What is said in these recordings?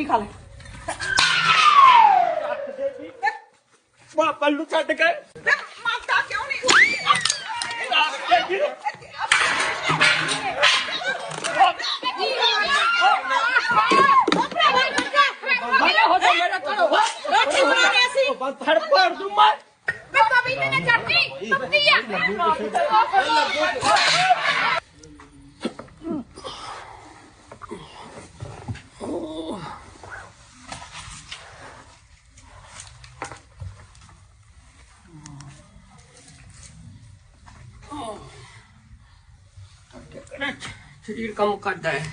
ਰੋਟੀ ਖਾ ਲੈ ਬਾਬਾ ਨੂੰ ਛੱਡ ਕੇ ਵੇ ਮਾਤਾ ਕਿਉਂ ਨਹੀਂ ਮਾਰੇ ਹੋ ਜਾ ਮੇਰਾ ਕਰੋ ਰੋਟੀ ਬਣਾਉਣੀ ਅਸੀਂ ਫੜ ਪਾੜ ਦੂੰ ਮੈਂ ਵੇ ਕਵੀ ਨੇ ਚੜਦੀ ਪੱਤੀ ਆ ਸਰੀਰ ਕੰਮ ਕਰਦਾ ਹੈ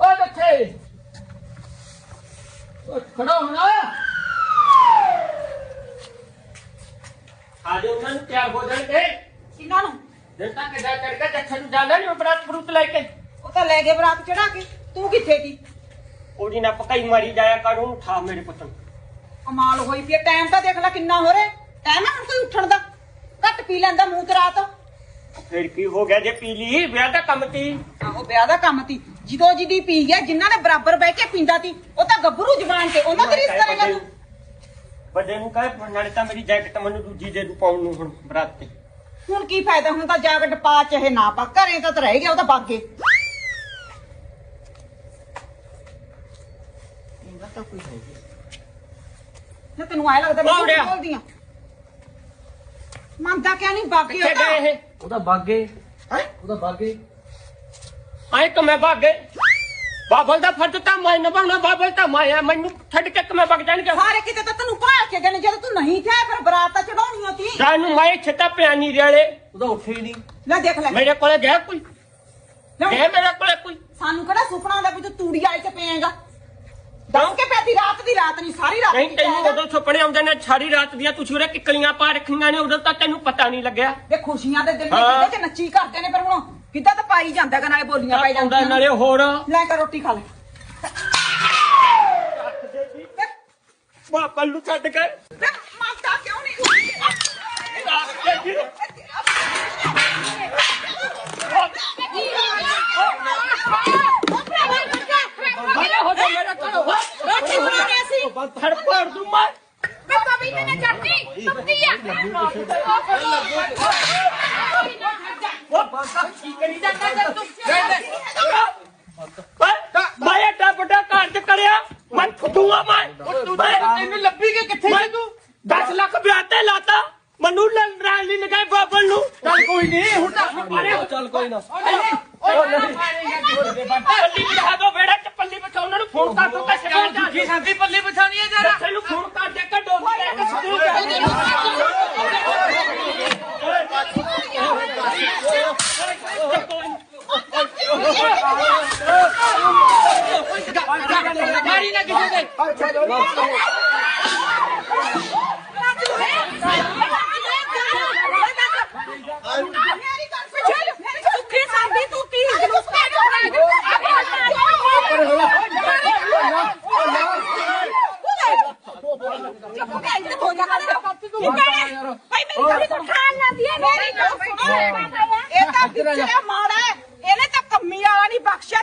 ਓ ਬੱਚੇ ਓ ਖੜਾ ਹੋਣਾ ਆ ਜਾਓ ਉਹਨਾਂ ਨੂੰ ਤਿਆਰ ਹੋ ਜਾਣਗੇ ਕਿੰਨਾਂ ਦਿਨ ਤੱਕ ਜਾ ਚੜ ਕੇ ਜੱਛਣ ਨੂੰ ਜਾਣਾ ਨਹੀਂ ਬਰਾਤ ਬਰੂਤ ਲੈ ਕੇ। ਉਹ ਤਾਂ ਲੈ ਗਏ ਬਰਾਤ ਚੜਾ ਕੇ। ਤੂੰ ਕਿੱਥੇ ਸੀ? ਉਹਦੀ ਨਾ ਪਕਾਈ ਮਾਰੀ ਜਾਇਆ ਕਰ ਉਹਨੂੰ ਉਠਾ ਮੇਰੇ ਪੁੱਤ ਨੂੰ। ਕਮਾਲ ਹੋਈ ਪਈ ਟਾਈਮ ਤਾਂ ਦੇਖ ਲੈ ਕਿੰਨਾ ਹੋ ਰਿਹਾ। ਟਾਈਮ ਹੈ ਹੁਣ ਕੋਈ ਉੱਠਣ ਦਾ। ਘੱਟ ਪੀ ਲੈਂਦਾ ਮੂੰਹ ਤੇ ਰਾਤ। ਫਿਰ ਕੀ ਹੋ ਗਿਆ ਜੇ ਪੀ ਲਈ? ਵਿਆਹ ਦਾ ਕੰਮ ਤੀ ਆਹੋ ਵਿਆਹ ਦਾ ਕੰਮ ਤੀ ਜਦੋਂ ਜਿਹਦੀ ਪੀ ਗਿਆ ਜਿਨ੍ਹਾਂ ਨੇ ਬਰਾਬਰ ਬਹਿ ਕੇ ਪੀਂਦਾ ਤੀ ਉਹ ਤਾਂ ਗੱਭਰੂ ਜ਼ਬਾਨ ਤੇ ਉਹਨਾਂ ਦੇ ਰਿਸ਼ਤੇ ਕਰੇਗਾ ਤੂੰ। ਵੱਡੇ ਨੂੰ ਕਹੇ ਨਾਲੇ ਤਾਂ ਮੇਰੀ ਜੈਕਟ ਮੈਨੂੰ ਦੂਜੀ ਦੇ ਨੂੰ ਪਾਉਣ ਨੂੰ ਹੁਣ ਬਰਾਤ ਤੇ। ਹੁਣ ਕੀ ਫਾਇਦਾ? ਹੁਣ ਤਾਂ ਜਾਗਟ ਪਾ ਚਾਹੇ ਨਾ ਪਾ। ਘਰੇ ਤਾਂ ਤਾਂ ਰਹਿ ਗਿਆ ਉਹ ਤਾਂ ਬਾਗੇ ਇਹਦਾ ਤਾਂ ਕੋਈ ਹੈ ਨਾ ਤੈਨੂੰ ਆਇਆ ਲੱਗਦਾ ਮੈਂ। ਝੂਠ ਬੋਲਦੀ ਆ। ਮੰਨਦਾ ਕਿਆ ਨਹੀਂ? ਬਾਗੇ ਕਿੱਥੇ ਗਏ ਇਹ? ਉਹਦਾ ਬਾਗੇ ਹੈਂ? ਉਹਦਾ ਬਾਗੇ ਆਏ ਕਿ ਮੈਂ ਭਾਗੇ ਬਾਬਲ ਦਾ ਫਰਜ਼ ਤਾਂ ਮੈਂ ਨਿਭਾਉਣਾ ਬਾਬਲ ਤਾਂ ਮੈਂ ਆ ਮੈਨੂੰ ਛੱਡ ਕੇ ਕਿ ਮੈਂ ਵਗ ਜਾਣਗੇ? ਸਾਰੇ ਕਿਤੇ ਤਾਂ ਤੈਨੂੰ ਭਾਲ ਕੇ ਗਏ ਨੇ ਜਦੋਂ ਤੂੰ ਨਹੀਂ ਥਿਆ ਫਿਰ ਬਰਾਤ ਤਾਂ ਚੜਾਉਣੀ ਹੋਤੀ ਜਾਨੂੰ ਮੈਂ ਛੱਤਾ ਪਿਆ ਨਹੀਂ ਰੇਲੇ ਉਹਦਾ ਉੱਠੇ ਹੀ ਨਹੀਂ। ਲੈ ਦੇਖ ਲੈ। ਮੇਰੇ ਕੋਲੇ ਗਿਆ ਕੋਈ? ਲੈ ਗਿਆ ਮੇਰੇ ਕੋਲੇ ਕੋਈ? ਸਾਨੂੰ ਕਿਹੜਾ ਸੁਪਨਾ ਆਉਂਦਾ ਵੀ ਤੂੰ ਤੂੜੀ ਵਾਲੇ ਚ ਪਏਗਾ? ਦਮ ਕੇ ਪੈਦੀ ਰਾਤ ਦੀ ਰਾਤ ਨਹੀਂ ਸਾਰੀ ਰਾਤ ਨਹੀਂ ਤੈਨੂੰ। ਉਦੋਂ ਸੁਪਨੇ ਆਉਂਦੇ ਨੇ ਸਾਰੀ ਰਾਤ ਦੀਆਂ ਤੁਸੀਂ ਉਰੇ ਕਿੱਕਲੀਆਂ ਪਾ ਰੱਖੀਆਂ ਨੇ ਉਦੋਂ ਤਾਂ ਤੈਨੂੰ ਪਤਾ ਨਹੀਂ ਲੱਗਿਆ। ਵੇ ਖੁਸ਼ੀਆਂ ਦੇ ਦਿਨ। ਕਿਤੇ ਚ ਨੱਚੀ ਕਰਦੇ ਨੇ ਪਰ ਹੁਣ ਕਿੱਦਾਂ ਤਾਂ ਪਾਈ ਜਾਂਦਾ ਗਾ ਨਾਲੇ ਬੋਲੀਆਂ ਪਾਈ ਜਾਂਦੀਆਂ। ਨਾਲੇ ਹੋਰ। ਲੈ ਕੇ ਰੋਟੀ ਖਾ ਲੈ। ਬਾਬਲ ਨੂੰ ਛੱਡ ਕੇ। ਮਾਤਾ ਕਿਉਂ ਨਹੀਂ ਮਾਰੇ ਹੋ ਜਾ ਮੇਰਾ ਕਰੋ ਰੋਟੀ ਬਣਾਉਣੀ ਅਸੀਂ ਫੜ ਪਾੜ ਦੂੰ ਮੈਂ ਵੇ ਕਵੀ ਨੇ ਚੜਦੀ ਪੱਤੀ ਆ। ਉਹ ਬਾਬਾ ਕੀ ਕਰੀ ਜਾਂਦਾ ਜਦ ਤੂੰ ਮੈਂ ਏਡਾ ਵੱਡਾ ਕਾਰਜ ਕਰਿਆ ਮੈਂ ਫੁੱਟੂਆ ਮੈਂ ਤੂੰ ਤੈਨੂੰ ਲੱਭੀ ਕਿ ਕਿੱਥੇ ਸੀ ਤੂੰ 10 ਲੱਖ ਵਿਆਹ ਤੇ ਲਾਤਾ ਮਨੂੰ ਲੰਡਰਾਂ ਲਈ ਲਗਾਏ ਬਾਬਲ ਨੂੰ ਚੱਲ ਕੋਈ ਨਹੀਂ ਹੁਣ ਤਾਂ ਮਾਰੇ ਚੱਲ ਕੋਈ ਨਾ ਪੱਲੀ ਬਿਠਾ ਦੋ ਵੇੜਾ ਚ ਪੱਲੀ ਬਿਠਾ ਉਹਨਾਂ ਨੂੰ ਫੋਨ ਕਰ ਦੋ ਕਿ ਸਿੱਧਾ ਜਾ ਕੀ ਸੰਦੀ ਪੱਲੀ ਬਚਾਣੀ ਹੈ ਜਰਾ ਤੈਨੂੰ ਫੋਨ ਕਰ ਦੇ ਕੱਢੋ ਲੈ ਕੇ ਸਕੂਲ ਜਾ ਮਾਰੀ ਨਾ ਕਿਸੇ ਦੇ ਮੇਰੀ ਗੱਲ ਪਿੱਛੇ ਮੇਰੀ ਸੁੱਖੀ ਸਾਂਦੀ ਤੂੰ ਕੀ ਜਲੂਸ ਕੱਢ ਇਹ ਤਾਂ ਪਿੱਛੇ ਮਾੜਾ ਹੈ ਇਹਨੇ ਤਾਂ ਕੰਮੀ ਵਾਲਾ ਨਹੀਂ ਬਖਸ਼ਿਆ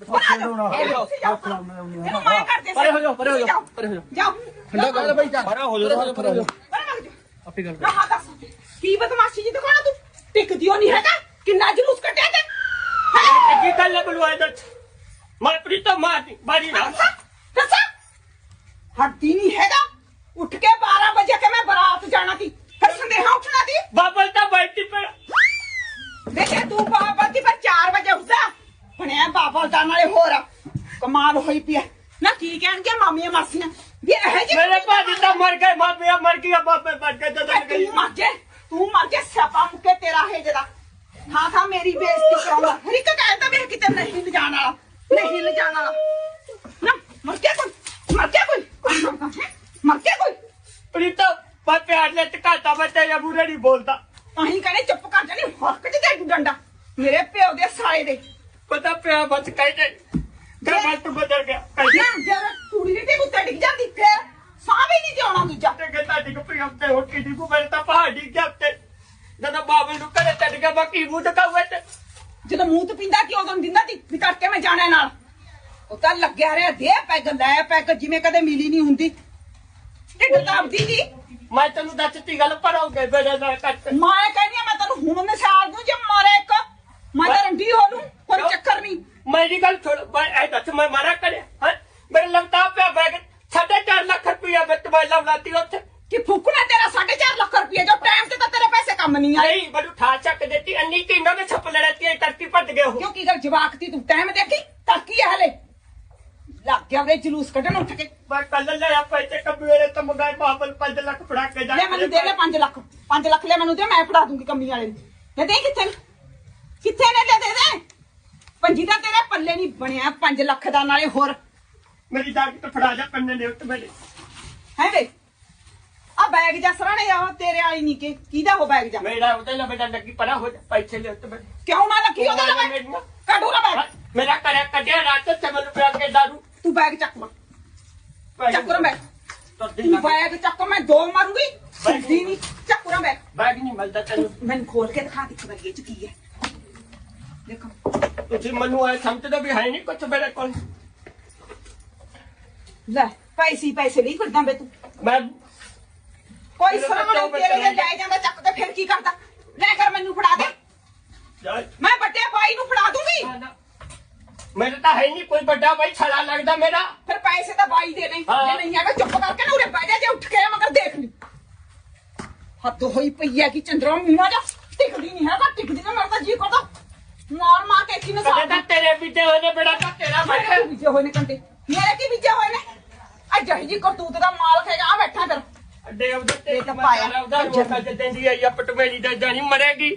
ਪਰੇ ਹੋ ਜਾਓ, ਪਰੇ ਹੋ ਜਾਓ, ਪਰੇ ਹੋ ਜਾਓ। ਜਾਓ। ਠੰਡਾ ਕਰ ਬਈ ਜਾ। ਪਰੇ ਹੋ ਜਾ ਪਰੇ ਹੋ ਜਾ ਪਰੇ ਲੱਗ ਜਾ ਆਪੇ ਗੱਲ ਆਹ ਦੱਸ। ਕੀ ਬਦਮਾਸ਼ੀ ਜੀ ਦਿਖਾਣਾ ਤੂੰ? ਟਿਕਦੀ ਹੋ ਨਹੀਂ ਹੈਗਾ। ਕਿੰਨਾ ਜਲੂਸ ਕੱਢਿਆ ਤੇ? ਹੈਂ? ਕੀ ਗੱਲ ਬਲਵਾਏ ਦੱਸ। ਮੈਂ ਪ੍ਰੀਤਮ ਮਾਰੀ ਮਾਰੀ ਨਾ। ਦੱਸਾਂ? ਦੱਸਾਂ? ਹੱਦੀ ਨਹੀਂ ਹੈਗਾ। ਉੱਠ ਕੇ 12 ਵਜੇ ਕੇ ਮੈਂ ਬਰਾਤ ਜਾਣਾ ਸੀ ਫਿਰ ਸੰਦੇਹਾ ਉੱਠਣਾ ਸੀ ਬਾਬਲ ਤਾਂ ਬੈਠੀ ਪਰ ਦੇਖੇ ਤੂੰ ਬਾਬਾ ਦੀ ਪਰ 4 ਵਜੇ ਉੱਠਦਾ ਬਣਿਆ ਬਾਬਾ ਦਾ ਨਾਲੇ ਹੋਰ ਕਮਾਲ ਹੋਈ ਪਿਆ ਨਾ ਕੀ ਕਹਿਣਗੇ ਮਾਮੀਆਂ ਮਾਸੀਆਂ ਵੀ ਇਹ ਜੀ ਮੇਰੇ ਭਾਜੀ ਤਾਂ ਮਰ ਗਏ ਮਰ ਗਿਆ ਬਾਪੇ ਮਰ ਗਏ ਜਦੋਂ ਗਈ। ਤੂੰ ਮਰ ਜੇ ਤੂੰ ਮਰ ਜੇ ਸਿਆਪਾ ਮੁੱਕੇ ਤੇਰਾ ਹੈ ਜਦਾ ਹਾਂ ਹਾਂ ਮੇਰੀ ਬੇਇੱਜ਼ਤੀ ਕਰਾਉਂਦਾ। ਹਰ ਇੱਕ ਕਹਿੰਦਾ ਵੀ ਇਹ ਕਿਤੇ ਨਹੀਂ ਲਿਜਾਣ ਵਾਲਾ ਨਹੀਂ ਲਿਜਾਣ ਵਾਲਾ। ਨਾ ਮਰ ਗਿਆ ਕੋਈ ਮਰ ਗਿਆ ਕੋਈ। ਮਰ ਗਿਆ ਕੋਈ। ਪ੍ਰੀਤਾ ਪਾਪੇ ਆਟਲੇ ਟਕਾਤਾ ਬੱਚਾ ਜਾਂ ਬੁਰੇ ਨਹੀਂ ਬੋਲਦਾ। ਅਹੀਂ ਕਹਿੰਦੇ ਚੁੱਪ ਕਰ ਜਾਣੀ ਹੱਕ ਚ ਦੇ ਤੂੰ ਡੰਡਾ। ਮੇਰੇ ਪਿਓ ਦੇ ਸਾਲੇ ਦੇ। ਪਤਾ ਪਿਆ ਬਸ ਕਹਿ ਦੇ ਕਿ ਮੈਂ ਤੂੰ ਬਦਲ ਗਿਆ। ਕਹਿ ਨਾ ਜਦ ਕੁੜੀ ਦੀ ਤੇ ਉੱਤੇ ਡਿੱਗ ਜਾਂਦੀ ਫੇਰ ਸਾਹ ਵੀ ਨਹੀਂ ਜਿਉਣਾ ਦੂਜਾ। ਤੇ ਕਿ ਤੁਹਾਡੀ ਕੋ ਤੇ ਹੋ ਕੀ ਦੀ ਕੋ ਮੇਰੇ ਤਾਂ ਪਹਾੜੀ ਤੇ ਜਦੋਂ ਬਾਬੇ ਨੂੰ ਕਰੇ ਟੱਟ ਗਿਆ ਬਾਕੀ ਮੂੰਹ ਦਿਖਾਵੇ ਤੇ ਜਦੋਂ ਮੂੰਹ ਤੋਂ ਪਿੰਦਾ ਕਿ ਉਦੋਂ ਦਿੰਦਾ ਸੀ? ਵੀ ਕਰਕੇ ਮੈਂ ਜਾਣਾ ਨਾਲ। ਉਹ ਤਾਂ ਲੱਗਿਆ ਰਿਹਾ ਦੇ ਪੈਗ ਲੈ ਪੈਗ ਜਿਵੇਂ ਕਦੇ ਮਿਲੀ ਨਹੀਂ ਹੁੰਦੀ। ਢਿੱਡ ਦੱਬਦੀ ਜੀ ਮੈਂ ਤੈਨੂੰ ਦੱਸਤੀ ਗੱਲ ਭਰੋਗੇ ਮੇਰੇ ਨਾਲ ਕੱਟ। ਮੈਂ ਕਹਿੰਦੀ ਆ ਮੈਂ ਤੈਨੂੰ ਹੁਣ ਮਿਸਾਲ ਦੂੰ ਜੇ ਮਾਰੇ ਇੱਕ। ਮੈਂ ਤਾਂ ਰੰਡੀ ਹੋ ਲੂੰ ਕੋਈ ਚੱਕਰ ਨਹੀਂ। ਮੇਰੀ ਗੱਲ ਸੁਣ ਮੈਂ ਇਹ ਦੱਸ ਮੈਂ ਮਾਰਾ ਕਰਿਆ ਹਾਂ? ਮੇਰੇ ਲੱਗਦਾ ਪਿਆ ਬੈਗ ਸਾਢੇ ਚਾਰ ਲੱਖ ਰੁਪਇਆ ਵਿੱਚ ਮੈਂ ਲਵਲਾਤੀ ਉੱਥੇ। ਕਿ ਫੁੱਕਣਾ ਤੇਰਾ 4.5 ਲੱਖ ਰੁਪਏ ਜੋ ਟਾਈਮ ਤੇ ਤਾਂ ਤੇਰੇ ਪੈਸੇ ਕੰਮ ਨਹੀਂ ਆਏ ਨਹੀਂ ਬੜੂ ਠਾ ਚੱਕ ਦਿੱਤੀ ਅੰਨੀ ਤਿੰਨੋਂ ਦੇ ਛੱਪ ਲੜਤੀ ਇਹ ਧਰਤੀ ਭੱਜ ਗਏ ਹੋ ਕਿਉਂ ਕੀ ਗੱਲ ਜਵਾਕ ਤੀ ਤੂੰ ਟਾਈਮ ਦੇਖੀ? ਤੱਕੀ ਆ ਹਲੇ? ਲੱਗ ਗਿਆ ਉਹਦੇ ਜਲੂਸ ਕੱਢਣ ਉੱਠ ਕੇ। ਮੈਂ ਕੱਲ ਲਿਆ ਪੈਸੇ ਕੰਬੀਰੇ ਤੋਂ ਮੰਗਾਏ ਬਾਬਲ 5 ਲੱਖ ਫੜਾ ਕੇ ਜਾ ਲੈ ਮੈਨੂੰ ਦੇ ਲੈ 5 ਲੱਖ। 5 ਲੱਖ ਲੈ ਮੈਨੂੰ ਦੇ ਮੈਂ ਫੜਾ ਦੂੰਗੀ ਕੰਮੀ ਵਾਲੇ ਨੂੰ। ਲੈ ਦੇ ਕਿੱਥੇ ਨੇ? ਕਿੱਥੇ ਨੇ ਲੈ ਦੇ ਦੇ? ਪੰਜੀ ਦਾ ਤੇਰੇ ਪੱਲੇ ਨਹੀਂ ਬਣਿਆ 5 ਲੱਖ ਦਾ ਨਾਲੇ ਹੋਰ। ਮੇਰੀ ਦਾਗ ਤੇ ਫੜਾ ਜਾ ਪੰਨੇ ਨੇ ਉੱਤੇ ਮੇਰੇ। ਹੈ ਵੇ? ਆ ਬੈਗ ਜਾ ਸਰਾਣੇ ਆ ਤੇਰੇ ਵਾਲੀ ਨਹੀਂ ਕਿ ਕਿਹਦਾ ਹੋ ਬੈਗ ਜਾ ਮੇਰਾ ਉਹਦੇ ਨਾਲ ਬੇਟਾ ਲੱਗੀ ਪਰਾ ਹੋ ਜਾ ਪੈਸੇ ਲੈ ਉੱਤੇ ਮੇਰੇ ਕਿਉਂ ਨਾ ਲੱਗੀ ਉਹਦਾ ਲੈ ਮੇਰੀਆਂ। ਕੱਢੂ ਨਾ ਬੈਗ। ਮੇਰਾ ਕਰਿਆ ਕੱਢਿਆ ਰਾਤ ਤੇ ਮੈਨੂੰ ਪਿਆ ਕੇ ਦਾਰੂ। ਤੂੰ ਬੈਗ ਚੱਕ ਮਾ ਚੱਕਰ ਬੈਗ। ਤੁਰਦੀ ਤੂੰ ਬੈਗ ਚੱਕ ਮੈਂ ਦੋ ਮਾਰੂੰਗੀ। ਸੁਣਦੀ ਨਹੀਂ ਚੱਕਰ ਬੈਗ। ਬੈਗ ਨਹੀਂ ਮਿਲਦਾ ਤੈਨੂੰ। ਮੈਨੂੰ ਖੋਲ ਕੇ ਦਿਖਾ ਦੇ ਬੈਗ ਚ ਕੀ ਹੈ। ਦੇਖੋ। ਤੁਸੀਂ ਮੈਨੂੰ ਐ ਸਮਝਦਾ ਵੀ ਹੈ ਨਹੀਂ ਕੁਝ ਮੇਰੇ ਕੋਲ? ਲੈ ਪੈਸੇ ਪੈਸੇ ਲਈ ਫਿਰਦਾ ਬੇ ਤੂੰ। ਮੈਂ ਕੋਈ ਸਰਾਣੇ ਤੇਰੇ ਦੇ ਲੈ ਜਾਂਦਾ ਚੱਕ ਤੇ ਫਿਰ ਕੀ ਕਰਦਾ? ਲੈ ਕਰ ਮੈਨੂੰ ਫੜਾ ਦੇ। ਜਾ- ਮੈਂ ਵੱਡੇ ਭਾਈ ਨੂੰ ਫੜਾ ਦੂੰਗੀ। ਨਾ, ਨਾ। ਮੇਰੇ ਤਾਂ ਹੈ ਨਹੀਂ ਕੋਈ ਵੱਡਾ ਬਾਈ ਛੜਾ ਲੱਗਦਾ ਮੇਰਾ। ਫਿਰ ਪੈਸੇ ਤਾਂ ਬਾਈ ਦੇ ਨੇ ਹਾਂ। ਜੇ ਨਹੀਂ ਹੈਗਾ। ਚੁੱਪ ਕਰਕੇ ਨਾ ਉਰੇ ਬਹਿ ਜਾ ਜੇ ਉੱਠ ਕੇ ਮਗਰ ਦੇਖ ਲਈ। ਹੱਦ ਹੋਈ ਪਈ ਹੈ ਕਿ ਚੰਦਰਾ ਮੀਨਾ ਜਾ ਟਿਕਦੀ ਨਹੀਂ ਹੈਗਾ ਟਿਕਦੀ ਨਾ ਮਰਦਾ ਜੀ ਕਰਦਾ। ਮਾਰ ਮਾਰ ਕੇ ਕੀ ਨਸਾਰ ਤਾਂ ਤੇਰੇ ਵਿੱਚੇ ਹੋਏ ਬੇੜਾ ਤਾਂ ਤੇਰਾ ਕੀ ਬੀਜੇ ਹੋਏ ਨੇ ਕੰਟੇ ਮੇਰੇ ਕੀ ਬੀਜੇ ਹੋਏ ਨੇ? ਆ ਜਹੀ ਜੀ ਕਰਤੂਤ ਦਾ ਮਾਲ ਖੇਗਾ ਆ ਬੈਠਾ ਫਿਰ। ਅੱਡੇ ਉਹਦੇ ਤੇ ਇਹ ਤਾਂ ਪਾਇਆ। ਉਹਦਾ ਰੋਕਾ ਜਿੱਦਾਂ ਦੀ ਆਈ ਆ ਪਟਵੇਲੀ ਦਾ ਜਾਨੀ ਮਰੇਗੀ